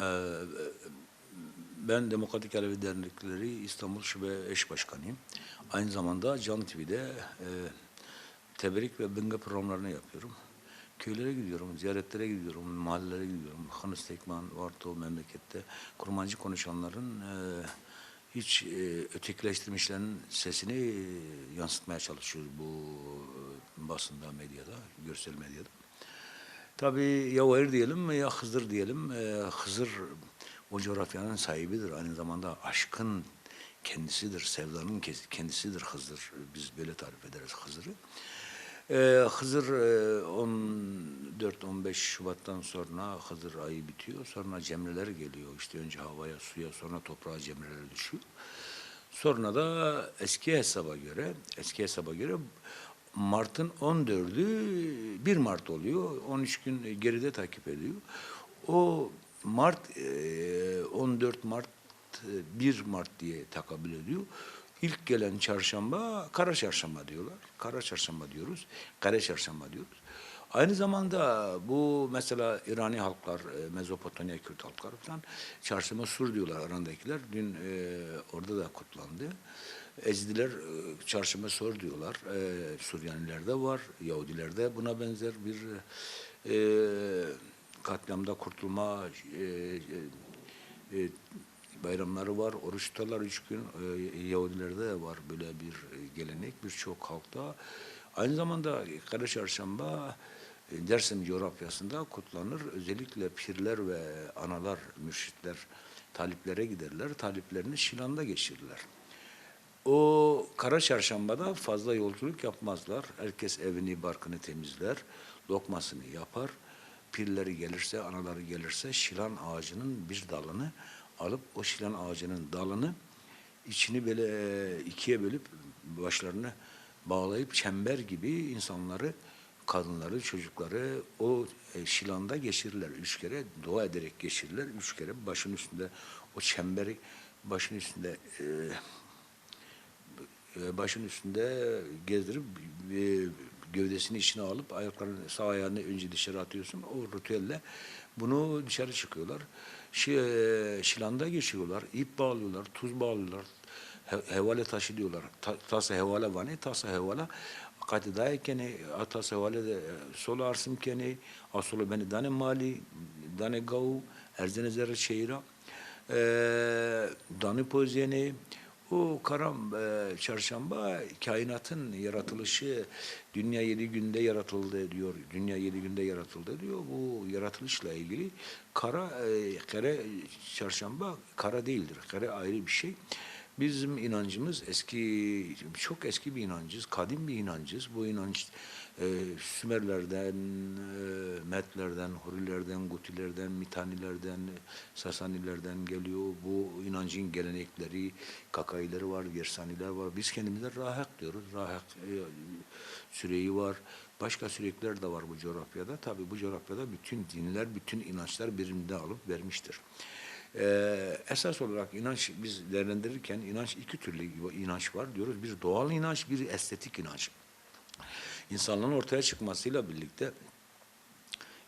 Ee, ben Demokratik Alevi Dernekleri İstanbul Şube Eş Başkanıyım. Aynı zamanda Can TV'de e, tebrik ve bınga programlarını yapıyorum. Köylere gidiyorum, ziyaretlere gidiyorum, mahallelere gidiyorum. Hanıs Tekman, Varto memlekette kurmancı konuşanların e, hiç e, ötekileştirmişlerin sesini e, yansıtmaya çalışıyoruz bu e, basında, medyada, görsel medyada. Tabii ya Hayır diyelim ya Hızır diyelim. Ee, Hızır o coğrafyanın sahibidir. Aynı zamanda aşkın kendisidir, sevdanın kendisidir Hızır. Biz böyle tarif ederiz Hızır'ı. Ee, Hızır e, 14-15 Şubat'tan sonra Hızır ayı bitiyor. Sonra cemreler geliyor. İşte önce havaya, suya, sonra toprağa cemreler düşüyor. Sonra da eski hesaba göre, eski hesaba göre Mart'ın 14'ü 1 Mart oluyor. 13 gün geride takip ediyor. O Mart e, 14 Mart e, 1 Mart diye takabül ediyor. İlk gelen çarşamba kara çarşamba diyorlar. Kara çarşamba diyoruz. Kare çarşamba diyoruz. Aynı zamanda bu mesela İrani halklar, e, Mezopotamya Kürt halklar falan çarşamba sur diyorlar arandakiler. Dün e, orada da kutlandı. Ezdiler e, çarşamba sur diyorlar. E, Suryanilerde var, Yahudilerde buna benzer bir e, katliamda kurtulma e, e, e, bayramları var, oruç tutarlar üç gün. E, Yahudilerde de var böyle bir gelenek birçok halkta. Aynı zamanda Kara Çarşamba e, Dersim coğrafyasında kutlanır. Özellikle pirler ve analar, mürşitler taliplere giderler. Taliplerini Şilan'da geçirirler. O Kara Çarşamba'da fazla yolculuk yapmazlar. Herkes evini, barkını temizler, lokmasını yapar. Pirleri gelirse, anaları gelirse şilan ağacının bir dalını alıp o şilan ağacının dalını içini böyle e, ikiye bölüp başlarını bağlayıp çember gibi insanları, kadınları, çocukları o e, şilanda geçirirler. Üç kere dua ederek geçirirler. Üç kere başın üstünde o çemberi başın üstünde e, başın üstünde gezdirip e, gövdesini içine alıp ayaklarını sağ ayağını önce dışarı atıyorsun. O ritüelle bunu dışarı çıkıyorlar. E, şilanda geçiyorlar. ip bağlıyorlar, tuz bağlıyorlar. He, hevale taşı diyorlar. Ta, tasa hevale vani, tasa hevale katidaya kene, atasa hevale de solu arsım kene, asolu beni dane mali, dane gavu, erzene zerre şehira, e, dane poziyene, o karam e, çarşamba kainatın yaratılışı dünya yedi günde yaratıldı diyor. Dünya yedi günde yaratıldı diyor. Bu yaratılışla ilgili kara e, kare çarşamba kara değildir. Kare ayrı bir şey. Bizim inancımız eski, çok eski bir inancız, kadim bir inancız. Bu inanç e, Sümerlerden, Metlerden, Hurilerden, Gutilerden, Mitanilerden, Sasanilerden geliyor. Bu inancın gelenekleri, kakaileri var, Gersaniler var. Biz kendimize rahak diyoruz. Rahak e, süreyi var. Başka sürekler de var bu coğrafyada. Tabii bu coğrafyada bütün dinler, bütün inançlar birbirinde alıp vermiştir. Ee, esas olarak inanç biz değerlendirirken inanç iki türlü inanç var diyoruz. Bir doğal inanç, bir estetik inanç. İnsanlığın ortaya çıkmasıyla birlikte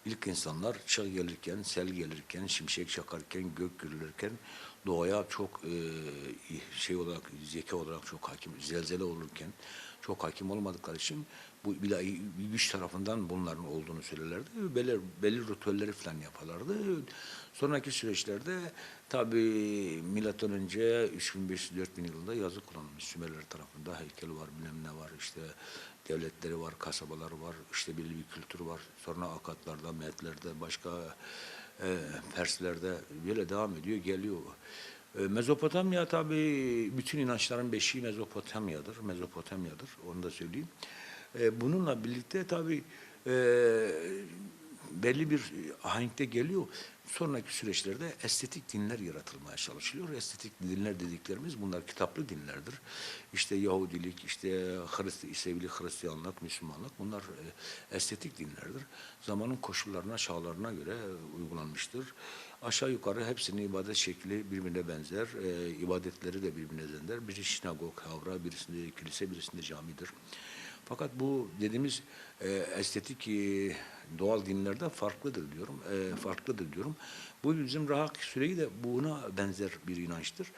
ilk insanlar çağ gelirken, sel gelirken, şimşek çakarken, gök gürülürken doğaya çok e, şey olarak, zeka olarak çok hakim, zelzele olurken çok hakim olmadıkları için bu ilahi güç tarafından bunların olduğunu söylerlerdi. Belli, belli ritüelleri falan yaparlardı. Sonraki süreçlerde tabi milattan önce 3500-4000 yılında yazı kullanılmış Sümerler tarafında heykel var, bilmem ne var, işte devletleri var, kasabaları var, işte belli bir kültür var. Sonra Akatlarda, Metlerde, başka e, Perslerde böyle devam ediyor, geliyor. E, Mezopotamya tabii bütün inançların beşiği Mezopotamya'dır. Mezopotamya'dır, onu da söyleyeyim. E, bununla birlikte tabii e, belli bir ahenkte geliyor. Sonraki süreçlerde estetik dinler yaratılmaya çalışılıyor. Estetik dinler dediklerimiz bunlar kitaplı dinlerdir. İşte Yahudilik, işte Hristi, İsevili Hristiyanlık, Müslümanlık bunlar e, estetik dinlerdir. Zamanın koşullarına, çağlarına göre e, uygulanmıştır. Aşağı yukarı hepsinin ibadet şekli birbirine benzer. E, ibadetleri de birbirine benzer. Biri sinagog, havra, birisinde kilise, birisinde camidir. Fakat bu dediğimiz e, estetik e, doğal dinlerde farklıdır diyorum. E, farklıdır diyorum. Bu bizim rahat süreyi de buna benzer bir inançtır.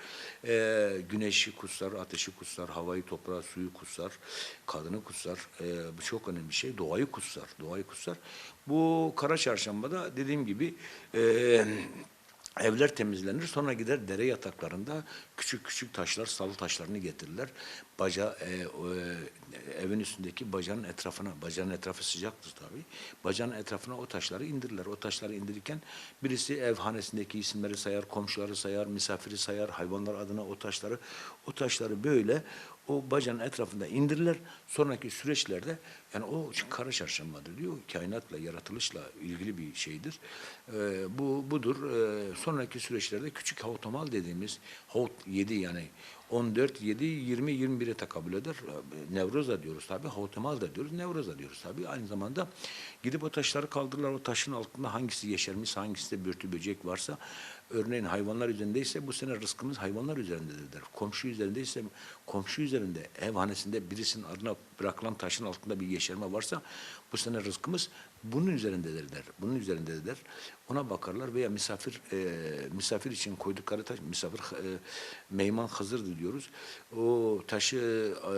E, güneşi kutsar, ateşi kutsar, havayı, toprağı, suyu kutsar, kadını kutsar. E, bu çok önemli bir şey. Doğayı kutsar, doğayı kutsar. Bu kara çarşambada dediğim gibi e, Evler temizlenir sonra gider dere yataklarında küçük küçük taşlar salı taşlarını getirirler. Baca e, e, evin üstündeki bacanın etrafına bacanın etrafı sıcaktır tabii. Bacanın etrafına o taşları indirirler. O taşları indirirken birisi ev hanesindeki isimleri sayar, komşuları sayar, misafiri sayar, hayvanlar adına o taşları o taşları böyle o bacanın etrafında indirirler. Sonraki süreçlerde yani o kara çarşambadır diyor. Kainatla, yaratılışla ilgili bir şeydir. Ee, bu budur. Ee, sonraki süreçlerde küçük havtomal dediğimiz havt 7 yani 14, 7, 20, 21'e tekabül eder. Nevroza diyoruz tabi. Havtomal da diyoruz. Nevroza diyoruz tabi. Aynı zamanda gidip o taşları kaldırırlar. O taşın altında hangisi yeşermiş, hangisi de börtü böcek varsa örneğin hayvanlar üzerindeyse bu sene rızkımız hayvanlar üzerindedir der. Komşu üzerindeyse komşu üzerinde ev hanesinde birisinin adına bırakılan taşın altında bir yeşerme varsa bu sene rızkımız bunun üzerindedir der. Bunun üzerindedir der. Ona bakarlar veya misafir e, misafir için koydukları taş misafir e, meyman hazırdır diyoruz. O taşı e,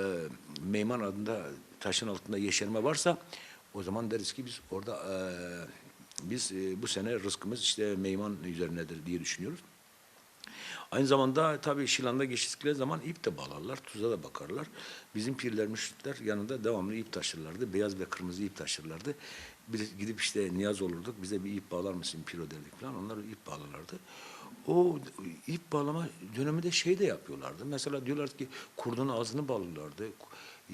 meyman adında taşın altında yeşerme varsa o zaman deriz ki biz orada e, biz e, bu sene rızkımız işte meyman üzerinedir diye düşünüyoruz. Aynı zamanda tabii Şilan'da geçtikleri zaman ip de bağlarlar, tuza da bakarlar. Bizim pirler, müşritler yanında devamlı ip taşırlardı. Beyaz ve kırmızı ip taşırlardı. Biz gidip işte niyaz olurduk, bize bir ip bağlar mısın piro derdik falan. Onlar ip bağlarlardı. O ip bağlama döneminde şey de yapıyorlardı. Mesela diyorlar ki kurdun ağzını bağlarlardı.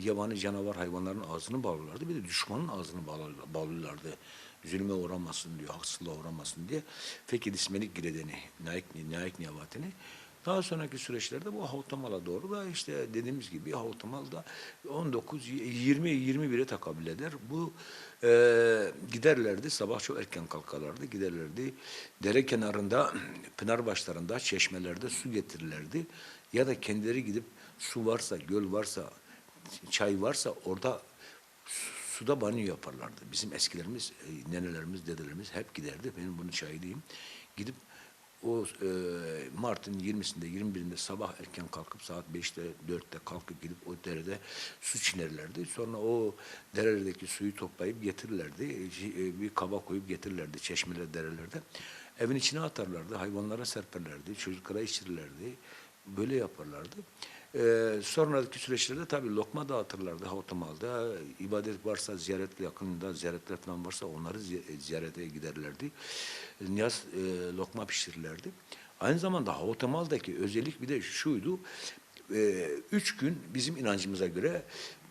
Yabani canavar hayvanların ağzını bağlarlardı. Bir de düşmanın ağzını bağlar- bağlıyorlardı zulme uğramasın diyor, haksızlığa uğramasın diye. Fekir İsmelik Giredeni, Naik, Naik Niyavatini. Daha sonraki süreçlerde bu Havtamal'a doğru da işte dediğimiz gibi Havtamal da 19, 20, 21'e takabül eder. Bu e, giderlerdi, sabah çok erken kalkarlardı, giderlerdi. Dere kenarında, pınar başlarında, çeşmelerde su getirirlerdi. Ya da kendileri gidip su varsa, göl varsa, çay varsa orada suda banyo yaparlardı. Bizim eskilerimiz, e, nenelerimiz, dedelerimiz hep giderdi. Benim bunun şahidiyim. Gidip o e, Mart'ın 20'sinde, 21'inde sabah erken kalkıp saat 5'te, 4'te kalkıp gidip o derede su çinerlerdi. Sonra o derelerdeki suyu toplayıp getirirlerdi. E, bir kaba koyup getirirlerdi çeşmeler, derelerde. Evin içine atarlardı, hayvanlara serperlerdi, çocuklara içirirlerdi. Böyle yaparlardı. Ee, sonraki süreçlerde tabii lokma dağıtırlardı Havtamal'da. İbadet varsa ziyaretle yakınında ziyaretler falan varsa onları zi- ziyarete giderlerdi. Niyaz e, lokma pişirirlerdi. Aynı zamanda Havtamal'daki özellik bir de şuydu. E, üç gün bizim inancımıza göre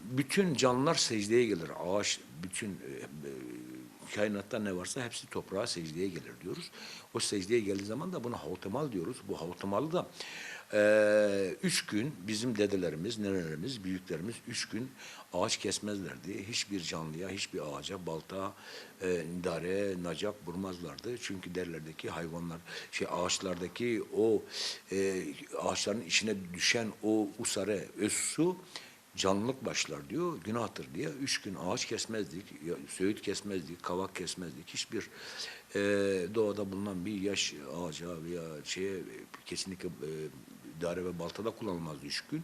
bütün canlılar secdeye gelir. Ağaç, bütün e, e, kainatta ne varsa hepsi toprağa secdeye gelir diyoruz. O secdeye geldiği zaman da buna havtamal diyoruz. Bu havtamalı da e, üç gün bizim dedelerimiz, nenelerimiz, büyüklerimiz üç gün ağaç kesmezlerdi. Hiçbir canlıya, hiçbir ağaca balta, e, idare, nacak vurmazlardı. Çünkü derlerdeki hayvanlar, şey ağaçlardaki o e, ağaçların içine düşen o usare, öz su canlılık başlar diyor, günahtır diye. Üç gün ağaç kesmezdik, söğüt kesmezdik, kavak kesmezdik. Hiçbir e, doğada bulunan bir yaş ağaca veya şeye kesinlikle e, idare ve baltada kullanılmazdı üç gün.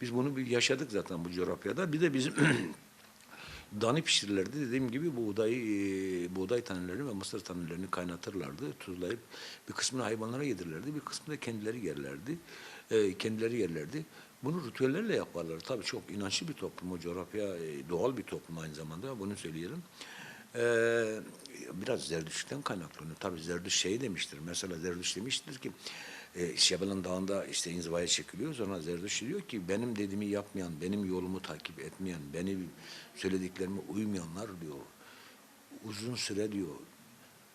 Biz bunu bir yaşadık zaten bu coğrafyada. Bir de bizim Dani pişirirlerdi. Dediğim gibi buğday, e, buğday tanelerini ve mısır tanelerini kaynatırlardı. Tuzlayıp bir kısmını hayvanlara yedirirlerdi. Bir kısmını da kendileri yerlerdi. E, kendileri yerlerdi. Bunu ritüellerle yaparlar. Tabii çok inançlı bir toplum o coğrafya. e, doğal bir toplum aynı zamanda. Bunu söyleyelim. Ee, biraz Zerdüşt'ten kaynaklanıyor. Tabii Zerdüş şey demiştir. Mesela Zerdüş demiştir ki e, Şebel'in dağında işte inzivaya çekiliyor. Sonra Zerdüş diyor ki benim dediğimi yapmayan, benim yolumu takip etmeyen, benim söylediklerime uymayanlar diyor. Uzun süre diyor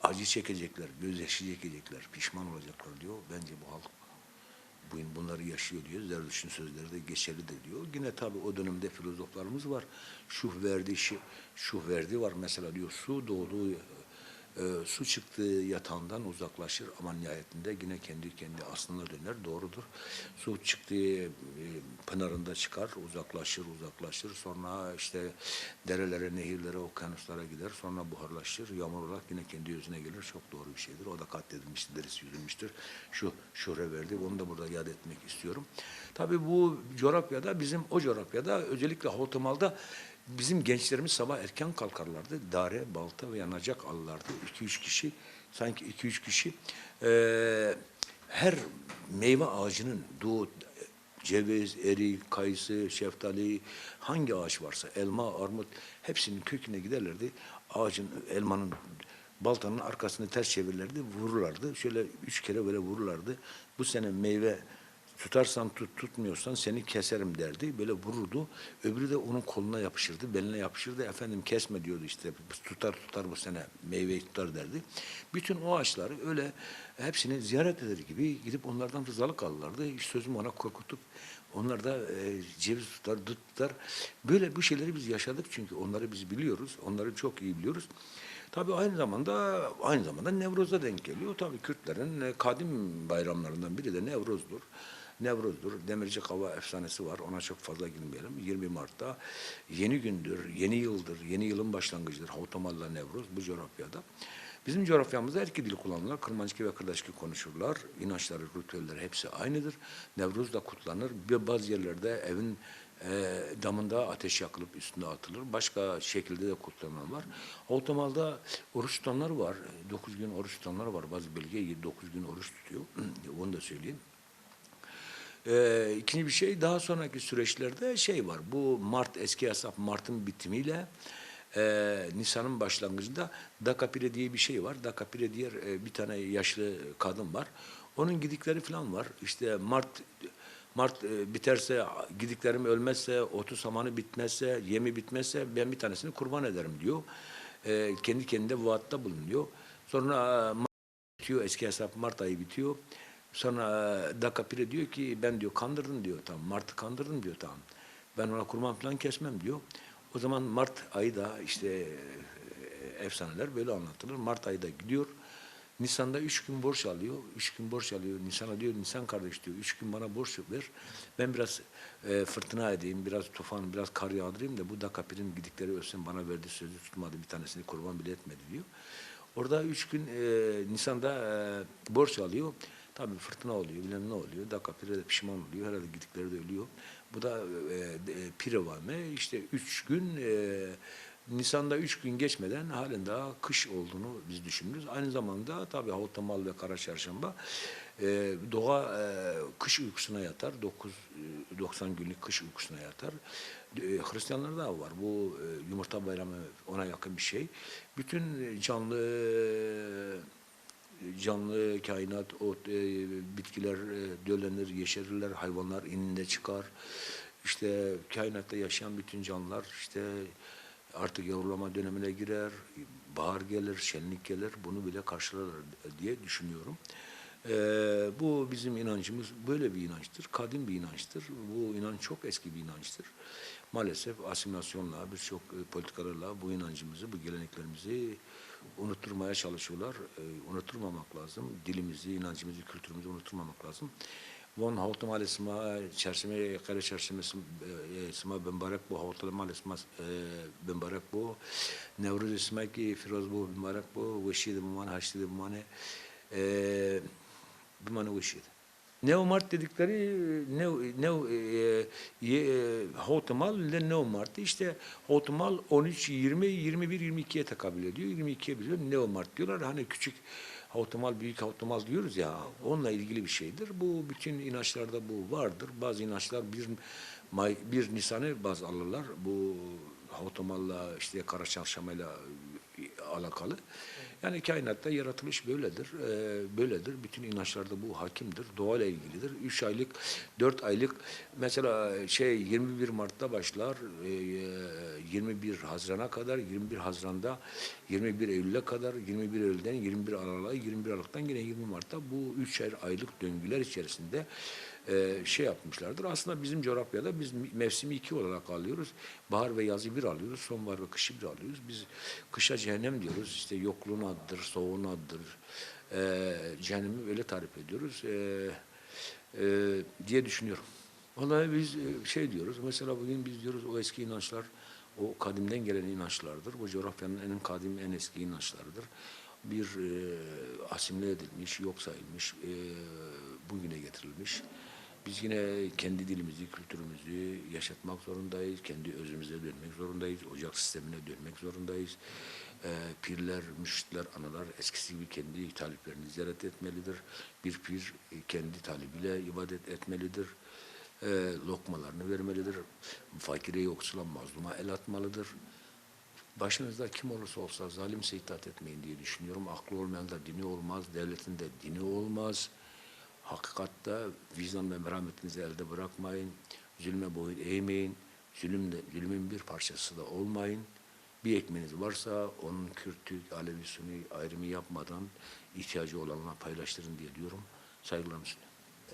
acı çekecekler, gözyaşı çekecekler, pişman olacaklar diyor. Bence bu halk bugün bunları yaşıyor diyor. Zerdüşt'ün sözleri de geçerlidir diyor. Yine tabii o dönemde filozoflarımız var. Şuh verdi, şuh verdi var mesela diyor. Su doğduğu e, su çıktığı yatağından uzaklaşır ama nihayetinde yine kendi kendi aslına döner. Doğrudur. Su çıktığı e, pınarında çıkar, uzaklaşır, uzaklaşır. Sonra işte derelere, nehirlere, okyanuslara gider. Sonra buharlaşır. Yağmur olarak yine kendi yüzüne gelir. Çok doğru bir şeydir. O da katledilmiştir, derisi yüzülmüştür. Şu şure verdi. Onu da burada yad etmek istiyorum. Tabii bu coğrafyada bizim o coğrafyada özellikle Hotomal'da bizim gençlerimiz sabah erken kalkarlardı. Dare, balta ve yanacak alırlardı. 2-3 kişi, sanki 2-3 kişi eee, her meyve ağacının doğu ceviz, erik, kayısı, şeftali, hangi ağaç varsa, elma, armut hepsinin köküne giderlerdi. Ağacın, elmanın, baltanın arkasını ters çevirirlerdi, vururlardı. Şöyle üç kere böyle vururlardı. Bu sene meyve tutarsan tut, tutmuyorsan seni keserim derdi. Böyle vururdu. Öbürü de onun koluna yapışırdı, beline yapışırdı. Efendim kesme diyordu işte. Tutar tutar bu sene meyveyi tutar derdi. Bütün o ağaçları öyle hepsini ziyaret eder gibi gidip onlardan rızalık alırlardı. Hiç sözüm ona korkutup onlar da e, ceviz tutar, dut tutar. Böyle bu şeyleri biz yaşadık çünkü onları biz biliyoruz. Onları çok iyi biliyoruz. Tabii aynı zamanda aynı zamanda Nevroz'a denk geliyor. Tabii Kürtlerin e, kadim bayramlarından biri de Nevroz'dur. Nevroz'dur. Demirci Kava efsanesi var. Ona çok fazla girmeyelim. 20 Mart'ta yeni gündür, yeni yıldır, yeni yılın başlangıcıdır. Havtamalla Nevroz bu coğrafyada. Bizim coğrafyamızda her iki dil kullanırlar. Kırmancıki ve Kırdaşki konuşurlar. İnançları, ritüelleri hepsi aynıdır. Nevruz da kutlanır. Bir bazı yerlerde evin e, damında ateş yakılıp üstünde atılır. Başka şekilde de kutlanan var. Otomalda oruç tutanlar var. 9 gün oruç tutanlar var. Bazı bölge 9 gün oruç tutuyor. Onu da söyleyeyim. Ee, ikinci bir şey daha sonraki süreçlerde şey var. Bu Mart eski hesap Mart'ın bitimiyle e, Nisan'ın başlangıcında Dakapire diye bir şey var. Dakapire diye e, bir tane yaşlı kadın var. Onun gidikleri falan var. İşte Mart Mart e, biterse, gidiklerim ölmezse, otu samanı bitmezse, yemi bitmezse ben bir tanesini kurban ederim diyor. E, kendi kendine vaatta bulunuyor. Sonra e, Mart bitiyor, eski hesap Mart ayı bitiyor. Sonra Dakapire diyor ki ben diyor kandırdım diyor tamam. Mart'ı kandırdım diyor tamam. Ben ona kurban falan kesmem diyor. O zaman Mart ayı da işte efsaneler böyle anlatılır. Mart ayı da gidiyor. Nisan'da üç gün borç alıyor. Üç gün borç alıyor. Nisan'a diyor, Nisan kardeş diyor. Üç gün bana borç ver. Ben biraz e, fırtına edeyim, biraz tufan, biraz kar yağdırayım da bu Dakapirin gidikleri ölsün bana verdiği sözü tutmadı. Bir tanesini kurban bile etmedi diyor. Orada üç gün e, Nisan'da e, borç alıyor. Tabii fırtına oluyor, bilmem ne oluyor. Dakapire de pişman oluyor. Herhalde gidikleri de ölüyor. Bu da e, e, Pirevame işte üç gün e, Nisan'da üç gün geçmeden halen daha kış olduğunu biz düşünürüz. Aynı zamanda tabii Havutamal ve Kara Çarşamba e, doğa e, kış uykusuna yatar. 9 e, 90 günlük kış uykusuna yatar. E, Hristiyanlarda da var. Bu e, yumurta bayramı ona yakın bir şey. Bütün canlı canlı kainat, o e, bitkiler e, döllenir, yeşerirler, hayvanlar ininde çıkar. İşte kainatta yaşayan bütün canlılar işte artık yavrulama dönemine girer, bahar gelir, şenlik gelir, bunu bile karşılarlar diye düşünüyorum. Ee, bu bizim inancımız böyle bir inançtır, kadim bir inançtır. Bu inanç çok eski bir inançtır. Maalesef asimilasyonla, birçok e, politikalarla bu inancımızı, bu geleneklerimizi unutturmaya çalışıyorlar. Ee, unutturmamak lazım. Dilimizi, inancımızı, kültürümüzü unutturmamak lazım. Von Havtam Alesma, çerçeme, kare çerçemesi, esma benbarek bu, Havtam Alesma benbarek bu, Nevruz isma ki Firoz bu benbarek bu, Veşid bu mane, Haşid bu mane, bu mane Veşid. Neomart dedikleri ne ne e, Hotemal ile Neomart işte Hotemal 13 20 21 22'ye tekabül ediyor. 22'ye biliyor Neomart diyorlar. Hani küçük Hotemal büyük Hotemal diyoruz ya onunla ilgili bir şeydir. Bu bütün inançlarda bu vardır. Bazı inançlar bir May, bir Nisan'ı baz alırlar. Bu Hotemal'la işte Kara Çarşamba'yla alakalı. Yani kainatta yaratılış böyledir. Ee, böyledir. Bütün inançlarda bu hakimdir. Doğayla ilgilidir. Üç aylık, dört aylık mesela şey 21 Mart'ta başlar. E, 21 Haziran'a kadar, 21 Haziran'da 21 Eylül'e kadar, 21 Eylül'den 21 Aralık'a, 21 Aralık'tan yine 20 Mart'ta bu üç aylık döngüler içerisinde e, şey yapmışlardır. Aslında bizim coğrafyada biz mevsimi iki olarak alıyoruz. Bahar ve yazı bir alıyoruz. Sonbahar ve kışı bir alıyoruz. Biz kışa cehennem diyoruz. İşte yokluğun adıdır, soğuğun adıdır. E, cehennemi öyle tarif ediyoruz. E, e, diye düşünüyorum. Vallahi biz e, şey diyoruz. Mesela bugün biz diyoruz o eski inançlar o kadimden gelen inançlardır. Bu coğrafyanın en kadim, en eski inançlarıdır. Bir e, asimile edilmiş, yok sayılmış, e, bugüne getirilmiş. Biz yine kendi dilimizi, kültürümüzü yaşatmak zorundayız. Kendi özümüze dönmek zorundayız. Ocak sistemine dönmek zorundayız. E, pirler, müşritler, analar eskisi gibi kendi taliplerini ziyaret etmelidir. Bir pir kendi talibiyle ibadet etmelidir e, lokmalarını vermelidir. Fakire yoksula mazluma el atmalıdır. Başınızda kim olursa olsa zalimse itaat etmeyin diye düşünüyorum. Aklı olmayan da dini olmaz, devletin de dini olmaz. Hakikatte vicdan ve merhametinizi elde bırakmayın. Zulme boyun eğmeyin. Zulüm de, zulmün bir parçası da olmayın. Bir ekmeğiniz varsa onun Kürt, Türk, Alevi, Sünni ayrımı yapmadan ihtiyacı olanla paylaştırın diye diyorum. Saygılarımı sunuyorum.